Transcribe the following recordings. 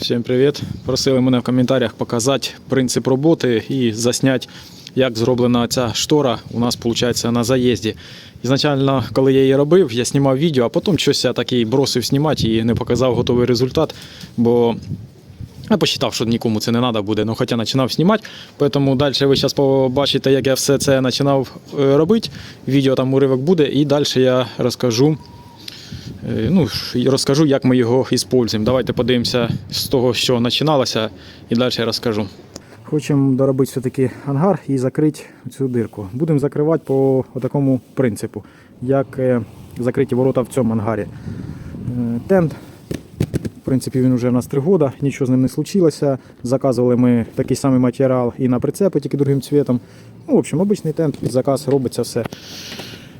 Всім привіт! Просили мене в коментарях показати принцип роботи і засняти, як зроблена ця штора у нас виходить на заїзді. Ізначально, коли я її робив, я знімав відео, а потім щось я такий бросив знімати і не показав готовий результат, бо я посчитав, що нікому це не треба буде, ну хоча починав знімати. Тому далі ви зараз побачите, як я все це починав е, робити. Відео там уривок буде, і далі я розкажу. Е, Ну, розкажу, як ми його використовуємо. Давайте подивимося з того, що починалося, і далі я розкажу. Хочемо доробити все-таки ангар і закрити цю дирку. Будемо закривати по такому принципу, як е, закриті ворота в цьому ангарі. Е, Тент, в принципі, він вже у нас три роки, нічого з ним не случилося. Заказували ми такий самий матеріал і на прицепи, тільки другим цвітом. Ну, в общем, обичний тент під заказ робиться все.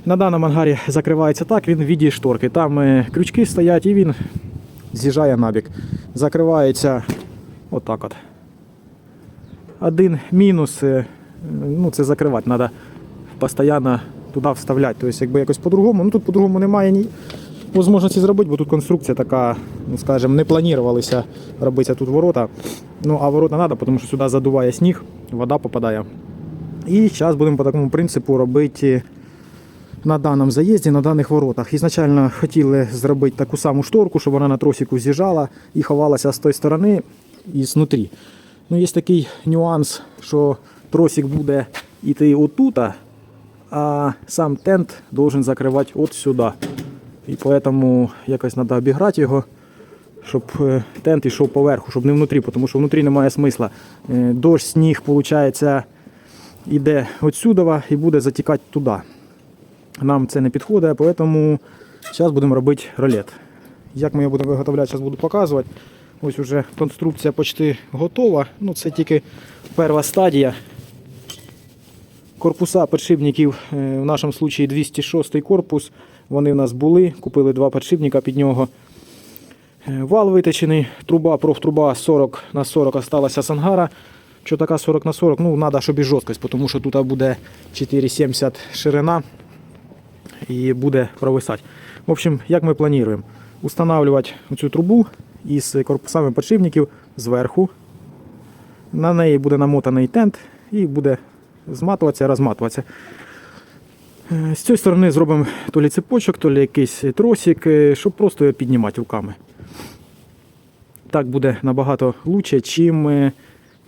На даному ангарі закривається так, він в віді шторки. Там е, крючки стоять і він з'їжджає набік. Закривається отак от. Один мінус, е, ну це закривати, треба постійно туди вставляти. Тобто, якби якось по-другому. Ну тут по-другому немає ні можливості зробити, бо тут конструкція така, ну скажімо, не планувалися робити тут ворота. Ну а ворота треба, тому що сюди задуває сніг, вода попадає. І зараз будемо по такому принципу робити на даному заїзді, на даних воротах. Ізначально хотіли зробити таку саму шторку, щоб вона на тросику з'їжджала і ховалася з тої сторони і знутрі. Ну, є такий нюанс, що тросик буде йти отут, а сам тент должен закривати от сюди. І тому якось треба обіграти його, щоб е, тент йшов поверху, щоб не внутрі, тому що внутрі немає смисла. Е, Дощ, сніг, виходить, йде отсюди і буде затікати туди. Нам це не підходить, тому зараз будемо робити ролет. Як ми його будемо виготовляти, зараз буду показувати. Ось вже конструкція почти готова. Ну, це тільки перша стадія. Корпуса подшипників, е, в нашому випадку 206 корпус. Вони в нас були. Купили два подшипника під нього. Е, Вал виточений, труба, профтруба 40 на 40 осталася з ангара. Що така 40 на 40? Ну, треба, щоб і жорсткость, тому що тут буде 4,70 ширина і буде провисати. В общем, як ми плануємо? Устанавливати цю трубу із корпусами подшипників зверху. На неї буде намотаний тент і буде зматуватися, розматуватися. Е, З цієї сторони зробимо то лі цепочок, то лі якийсь тросик, е, щоб просто його піднімати руками. Так буде набагато краще, чим е,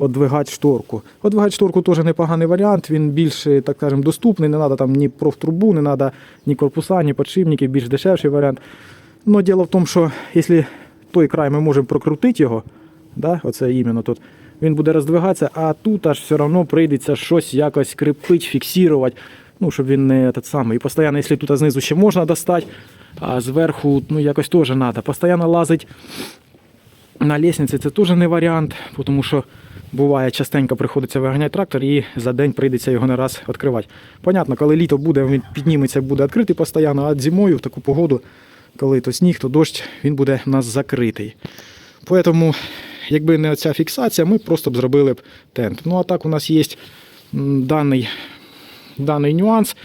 одвигати шторку. Одвигати шторку теж непоганий варіант, він більш, так скажемо, доступний, не треба там ні профтрубу, не треба ні корпуса, ні подшипники, більш дешевший варіант. Но діло в тому, що якщо той край ми можемо прокрутити його, да, оце іменно тут, він буде роздвигатися, а тут аж все одно прийдеться щось якось кріпити, фіксувати, ну, щоб він не этот самий. І постійно, якщо тут знизу ще можна достати, а зверху ну, якось теж треба. Постійно лазить на лестниці це теж не варіант, тому що буває частенько приходиться виганяти трактор і за день прийдеться його не раз відкривати. Понятно, коли літо буде, він підніметься, буде відкритий постійно, а зимою в таку погоду, коли то сніг, то дощ, він буде у нас закритий. Тому, якби не ця фіксація, ми просто б зробили б тент. Ну а так у нас є даний, даний нюанс,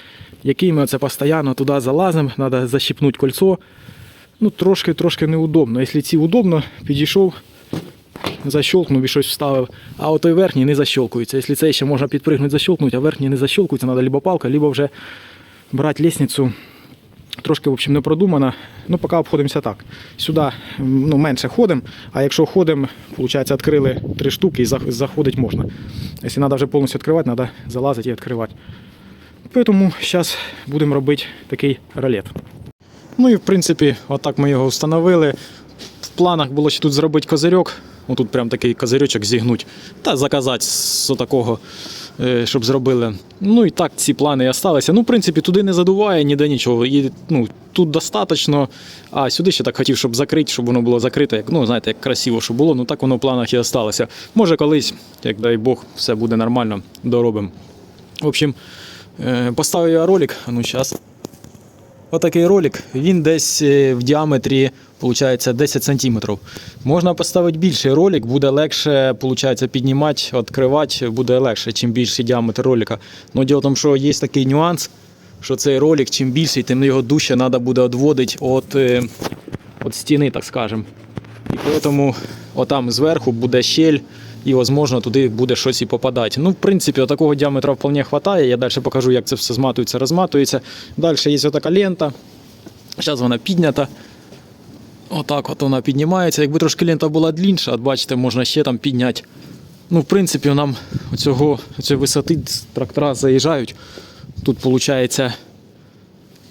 який ми оце постійно туди залазимо, треба защипнути кольцо. Ну, трошки трошки неудобно. Якщо ці удобно, підійшов, защелкнув і щось вставив, а отой верхній не защелкується. Якщо цей ще можна підпригнути, защелкнути, а верхній не защелкується, треба либо палка, либо вже брати лестницю. Трошки, в общем, не продумано. Ну, поки обходимося так. Сюди ну, менше ходимо, а якщо ходимо, виходить, відкрили три штуки і зах- заходити можна. Якщо треба вже повністю відкривати, треба залазити і відкривати. Тому зараз будемо робити такий ролет. Ну і в принципі, отак ми його встановили. В планах було ще тут зробити козирьок. Ну тут прям такий козирьочок зігнуть. Та заказати з такого, щоб зробили. Ну і так ці плани і осталися. Ну, в принципі, туди не задуває, ніде нічого. І, ну, тут достатньо. А сюди ще так хотів, щоб закрити, щоб воно було закрите. Як, ну, знаєте, як красиво, щоб було. Ну так воно в планах і осталося. Може колись, як дай Бог, все буде нормально, доробимо. В общем, е, поставив я ролик. Ну зараз. Отакий ролик, він десь е, в діаметрі виходить, 10 см. Можна поставити більший ролик, буде легше виходить, піднімати, відкривати, буде легше, чим більший діаметр ролика. Но діло в тому, що є такий нюанс, що цей ролик, чим більший, тим його дужче треба буде відводити від, е, від стіни, так скажемо. І тому отам зверху буде щель, і, можливо, туди буде щось і попадати. Ну, в принципі, такого діаметра вполне хватає. Я далі покажу, як це все зматується, розматується. Далі є отака лента. Зараз вона піднята. Отак от вона піднімається. Якби трошки лента була длінша, от бачите, можна ще там підняти. Ну, в принципі, нам оцього, цієї висоти трактора заїжджають. Тут виходить,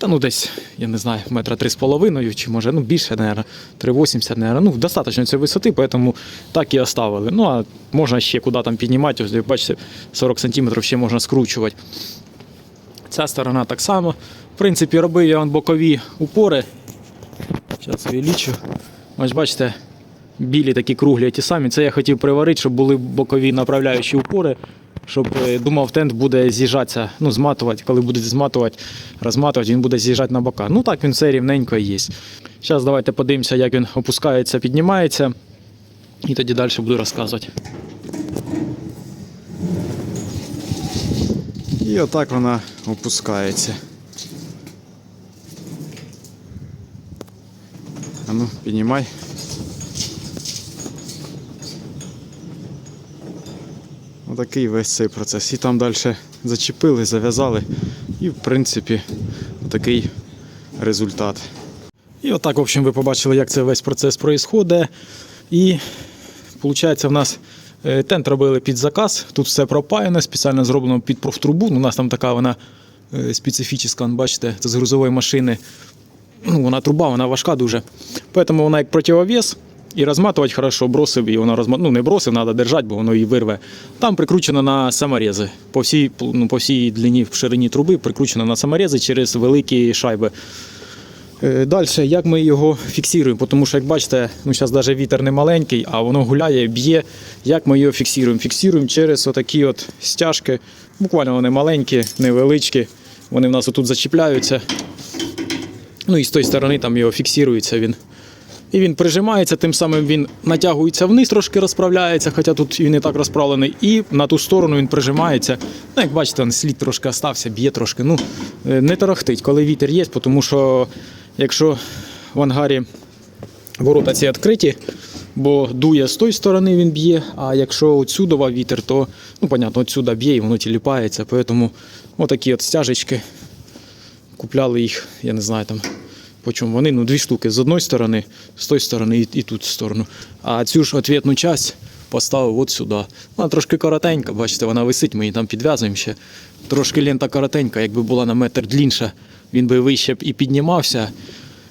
та ну десь, я не знаю, метра три з половиною, чи може ну більше, наверное, 3,80, наверное. Ну, достатньо цієї висоти, тому так і оставили. Ну, а можна ще куди там піднімати, ось бачите, 40 см ще можна скручувати. Ця сторона так само. В принципі, робив я бокові упори. Зараз увеличу. Ось бачите, білі такі круглі ті самі. Це я хотів приварити, щоб були бокові направляючі упори, щоб е, думав, тент буде з'їжджатися, ну, зматувати. Коли буде зматувати, розматувати, він буде з'їжджати на бока. Ну так він все рівненько є. Зараз давайте подивимося, як він опускається, піднімається. І тоді далі буду розказувати. І отак вона опускається. А ну, піднімай. Отакий весь цей процес. І там далі зачепили, зав'язали. І в принципі такий результат. І отак, в общем, ви побачили, як це весь процес проїсходить. І виходить, в нас е, тент робили під заказ. Тут все пропаяно, спеціально зроблено під профтрубу. Ну, У нас там така вона е, специфічна, бачите, це з грузової машини. Ну, вона труба, вона важка дуже. Тому вона як противовес. І розматувати хорошо, бросив, і вона розмат... ну не бросив, треба держати, бо воно її вирве. Там прикручено на саморези. По всій, ну, по всій длині, ширині труби прикручено на саморези через великі шайби. Далі, як ми його фіксуємо? Тому що, як бачите, ну зараз навіть вітер не маленький, а воно гуляє, б'є. Як ми його фіксуємо? Фіксуємо через отакі от стяжки. Буквально вони маленькі, невеличкі. Вони в нас отут зачіпляються. Ну і з тої сторони там його фіксується він. І він прижимається, тим самим він натягується вниз, трошки розправляється, хоча тут він і так розправлений. І на ту сторону він прижимається. Ну, як бачите, слід трошки остався, б'є трошки. Ну, е, не тарахтить, коли вітер є, тому що якщо в ангарі ворота ці відкриті, бо дує з тої сторони він б'є, а якщо отсюдова вітер, то, ну, понятно, отсюда б'є і воно тіліпається. Тому отакі от стяжечки. Купляли їх, я не знаю там. По вони? Ну, дві штуки з одної сторони, з тої сторони і, і тут в сторону. А цю ж ответну часть поставив от сюди. Вона трошки коротенька, бачите, вона висить, ми її там підв'язуємо ще. Трошки лента коротенька, якби була на метр длінша, він би вище б і піднімався.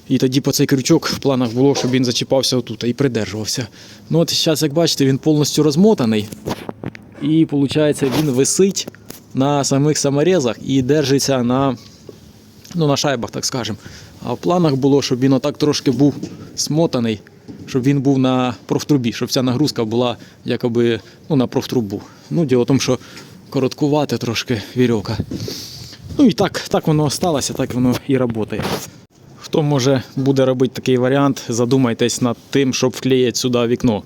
І тоді по цей крючок в планах було, щоб він зачіпався отут і придержувався. Ну от зараз, як бачите, він повністю розмотаний. І виходить, він висить на самих саморезах і держиться на, ну, на шайбах, так скажемо. А в планах було, щоб він отак трошки був смотаний, щоб він був на профтрубі, щоб ця нагрузка була якоби ну, на профтрубу. Ну, діло в тому, що короткувати трошки вірьовка. Ну і так, так воно сталося, так воно і працює. Хто може буде робити такий варіант, задумайтесь над тим, щоб вклеїти сюди вікно.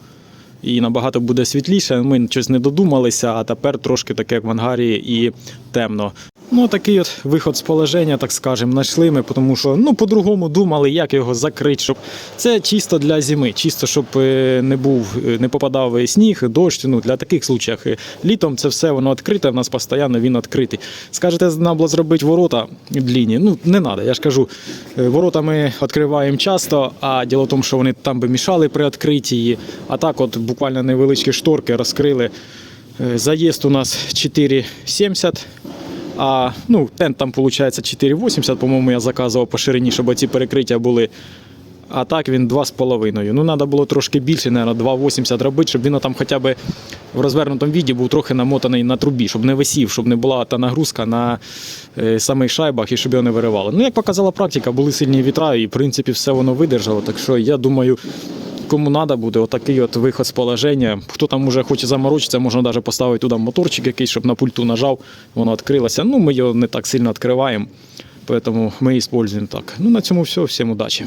І набагато буде світліше. Ми щось не додумалися, а тепер трошки таке як в ангарі і темно. Ну, такий от виход з положення, так скажемо, знайшли ми, тому що ну, по-другому думали, як його закрити. Щоб... Це чисто для зими, чисто, щоб е, не був, е, не попадав сніг, дощ. Ну, для таких случаїв. Е, Літом це все воно відкрите, в нас постійно він відкритий. Скажете, треба було зробити ворота длінні. Ну, не треба. Я ж кажу, ворота ми відкриваємо часто, а діло в тому, що вони там би мішали при відкритті. А так, от буквально невеличкі шторки розкрили. Заїзд у нас 4,70. А ну, тент там виходить 4,80, по-моєму, я заказував по ширині, щоб ці перекриття були. А так він 2,5. Ну, треба було трошки більше, мабуть, 2,80 робити, щоб він там хоча б в розвернутому віді був трохи намотаний на трубі, щоб не висів, щоб не була та нагрузка на е, самих шайбах і щоб його не виривало. Ну, як показала практика, були сильні вітра, і в принципі все воно видержало. Так що я думаю, кому треба буде, отакий от виход з положення. Хто там уже хоче заморочитися, можна навіть поставити туди моторчик якийсь, щоб на пульту нажав, воно відкрилося. Ну, ми його не так сильно відкриваємо, тому ми використовуємо так. Ну, на цьому все. Всім удачі.